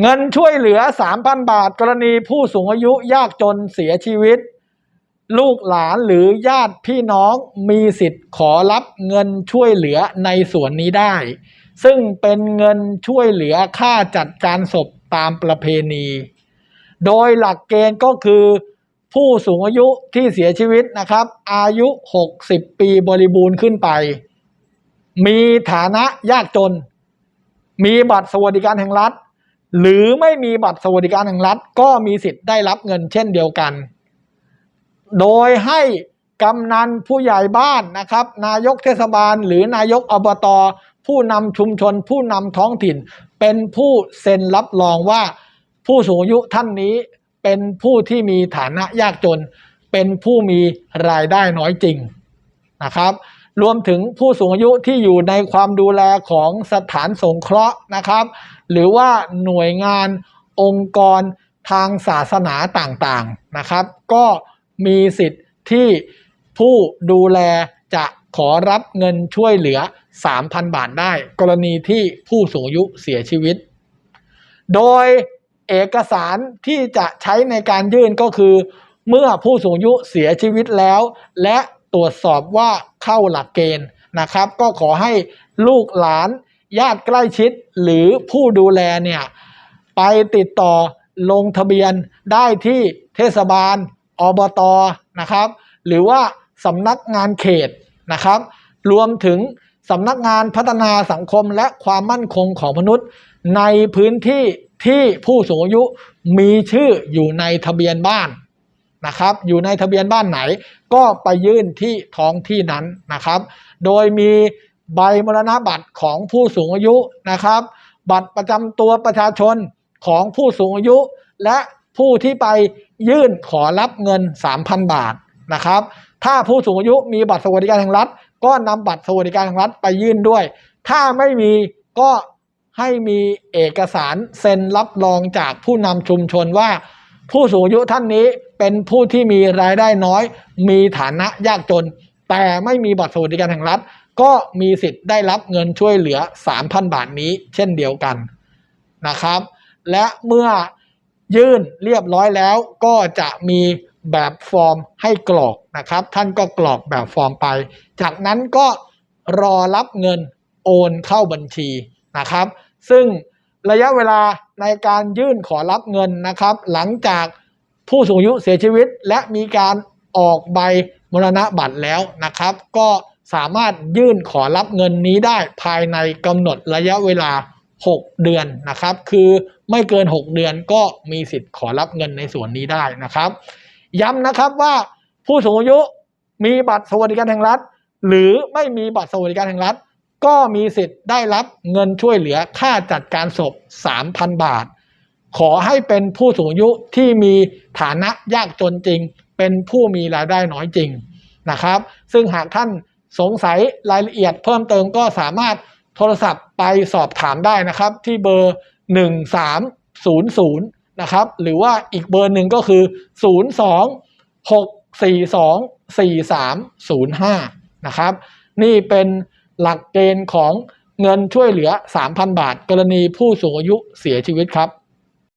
เงินช่วยเหลือ 3,000 บาท กรณีผู้สูงอายุยากจนเสียชีวิต ลูกหลานหรือญาติพี่น้องมีสิทธิ์ขอรับเงินช่วยเหลือในส่วนนี้ได้ ซึ่งเป็นเงินช่วยเหลือค่าจัดการศพตามประเพณี โดยหลักเกณฑ์ก็คือ ผู้สูงอายุที่เสียชีวิตนะครับ อายุ 60 ปีบริบูรณ์ขึ้นไป มีฐานะยากจน มีบัตรสวัสดิการแห่งรัฐ หรือไม่มีบัตรสวัสดิการแห่งรัฐ ก็มีสิทธิ์ได้รับเงินเช่นเดียวกัน โดยให้กำนันผู้ใหญ่บ้านนะครับ นายกเทศบาล หรือนายกอบตผู้นำชุมชน ผู้นำท้องถิ่น เป็นผู้เซ็นรับรองว่า ผู้สูงอายุท่านนี้เป็นผู้ที่มีฐานะยากจน เป็นผู้มีรายได้น้อยจริงนะครับ รวมถึงผู้สูงอายุที่อยู่ในความดูแลของสถานสงเคราะห์นะครับ หรือว่าหน่วยงานองค์กรทางศาสนาต่างๆนะครับ ก็มีสิทธิ์ที่ผู้ดูแลจะขอรับเงินช่วยเหลือ 3,000 บาทได้ กรณีที่ผู้สูงอายุเสียชีวิต โดยเอกสารที่จะใช้ในการยื่นก็คือ เมื่อผู้สูงอายุเสียชีวิตแล้ว และ ตรวจสอบว่าเข้าหลักเกณฑ์นะครับ ก็ขอให้ลูกหลานญาติใกล้ชิดหรือผู้ดูแลเนี่ยไปติดต่อลงทะเบียนได้ที่เทศบาลอบตนะครับ หรือว่าสำนักงานเขตนะครับ รวมถึงสำนักงานพัฒนาสังคมและความมั่นคงของมนุษย์ ในพื้นที่ที่ผู้สูงอายุมีชื่ออยู่ในทะเบียนบ้าน นะครับ อยู่ในทะเบียนบ้านไหน ก็ไปยื่นที่ท้องที่นั้นนะครับ โดยมีใบมรณบัตรของผู้สูงอายุนะครับ บัตรประจำตัวประชาชนของผู้สูงอายุ และผู้ที่ไปยื่นขอรับเงิน 3,000 บาทนะครับ ถ้าผู้สูงอายุมีบัตรสวัสดิการแห่งรัฐ ก็นำบัตรสวัสดิการแห่งรัฐไปยื่นด้วย ถ้าไม่มีก็ให้มีเอกสารเซ็นรับรองจากผู้นำชุมชนว่า ผู้สูงอายุท่านนี้เป็นผู้ที่มีรายได้น้อย มีฐานะยากจน แต่ไม่มีบัตรสวัสดิการแห่งรัฐ ก็มีสิทธิ์ได้รับเงินช่วยเหลือ 3,000 บาทนี้เช่นเดียวกันนะครับ และเมื่อยื่นเรียบร้อยแล้วก็จะมีแบบฟอร์มให้กรอกนะครับ ท่านก็กรอกแบบฟอร์มไป จากนั้นก็รอรับเงินโอนเข้าบัญชีนะครับ ซึ่ง ระยะเวลาในการยื่นขอรับเงินนะครับ หลังจากผู้สูงอายุเสียชีวิต และมีการออกใบมรณะบัตรแล้วนะครับ ก็สามารถยื่นขอรับเงินนี้ได้ภายในกำหนดระยะเวลา 6 เดือนนะครับ คือไม่เกิน 6 เดือนก็มีสิทธิ์ขอรับเงินในส่วนนี้ได้นะครับ ย้ำนะครับว่าผู้สูงอายุมีบัตรสวัสดิการแห่งรัฐ หรือไม่มีบัตรสวัสดิการแห่งรัฐ ก็มีสิทธิ์ได้รับเงินช่วยเหลือค่าจัดการศพ 3,000 บาท ขอให้เป็นผู้สูงอายุที่มีฐานะยากจนจริง เป็นผู้มีรายได้น้อยจริงนะครับ ซึ่งหากท่านสงสัยรายละเอียดเพิ่มเติมก็สามารถโทรศัพท์ไปสอบถามได้นะครับ ที่เบอร์ 1300 นะครับ หรือว่าอีกเบอร์หนึ่งก็คือ 02 642 4305 นะครับ นี่เป็น หลักเกณฑ์ของเงินช่วยเหลือ 3,000 บาท กรณีผู้สูงอายุเสียชีวิตครับ